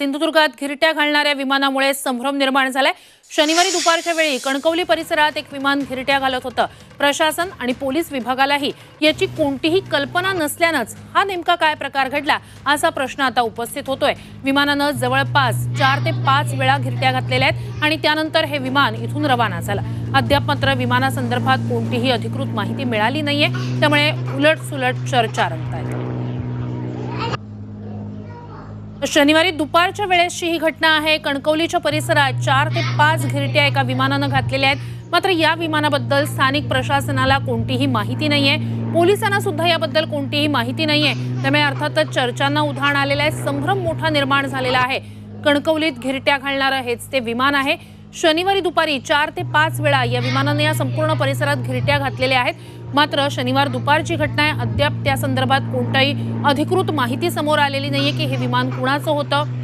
सिंधुदुर्गात घिरट्या घालणाऱ्या विमानामुळे संभ्रम निर्माण झालाय. शनिवारी दुपारच्या वेळी कणकवली परिसरात एक विमान घिरट्या घालत होतं. प्रशासन आणि पोलीस विभागालाही याची कोणतीही कल्पना नसल्यानंच हा नेमका काय प्रकार घडला असा प्रश्न आता उपस्थित होतोय. विमानानं जवळपास चार ते पाच वेळा घिरट्या घातलेल्या आहेत आणि त्यानंतर हे विमान इथून रवाना झालं. अद्याप मात्र विमानासंदर्भात कोणतीही अधिकृत माहिती मिळाली नाहीये. त्यामुळे उलट चर्चा रंगतायत. शनिवारी दुपारच्या वेळेसची ही घटना आहे. कणकवलीच्या परिसरात चार ते पाच घिरट्या एका विमानानं घातलेल्या आहेत. मात्र या विमानाबद्दल स्थानिक प्रशासनाला कोणतीही माहिती नाहीये. पोलिसांना सुद्धा याबद्दल कोणतीही माहिती नाहीये. त्यामुळे अर्थातच चर्चांना उधाण आलेला आहे. संभ्रम मोठा निर्माण झालेला आहे. कणकवलीत घिरट्या घालणारं हेच ते विमान आहे. शनिवारी दुपारी चार ते पाच वेळा या विमानाने या संपूर्ण परिसरात घिरट्या घातलेल्या आहेत. मात्र शनिवार दुपारची घटना आहे. अद्याप त्या संदर्भात कोणताही अधिकृत माहिती समोर आलेली नाहीये की हे विमान कुणाचं होतं.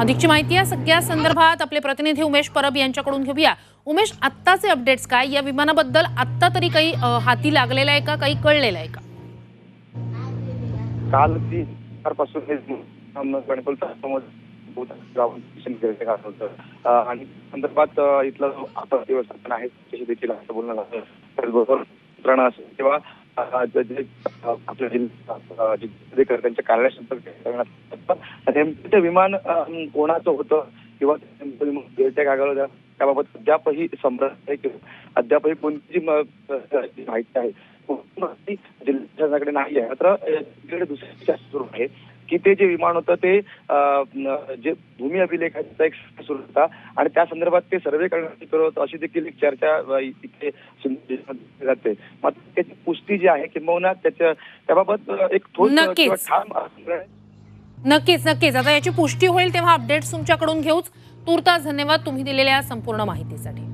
अधिकची माहिती या सगळ्या संदर्भात आपले प्रतिनिधी उमेश परब यांच्याकडून घेऊया. उमेश आत्ताचे अपडेट्स काय? या विमानाबद्दल आत्ता तरी काही हाती लागलेलं आहे का? काही कळलेलं आहे का? काल पासून गणपती गणपतीचा समोर गावून होतं आणि संदर्भात अं, इथला जो आपत्ती व्यवस्थापन आहे त्याच्याशी देखील असं बोलणं झालं. त्याचबरोबर यंत्रणा असेल किंवा जे- आपल्या जिल्हा त्यांच्या कार्यालयाशी नेमकं ते विमान कोणाचं होतं? किंवा ते नेमकं गिरट्या कागावर होत्या, त्याबाबत अद्यापही संभ्रम आहे किंवा अद्यापही कोणती माहिती आहे कोणती माहिती नाही आहे. मात्र अं, दुसरी सुरू आहे. की ते जे विमान होतं ते जे भूमी अभिलेखाचा एक सुरू होता. आणि त्या संदर्भात ते सर्वे करण्याची करत होतं. अशी देखील एक चर्चा इथे जाते. मात्र त्याची पुष्टी जी आहे किंबहुना त्याच्या त्याबाबत एक ठोस. किंवा ठाम नक्कीच नक्कीच. आता याची पुष्टी होईल तेव्हा अपडेट्स तुमच्याकडून घेऊच. तुर्तास धन्यवाद तुम्ही दिलेल्या संपूर्ण माहितीसाठी.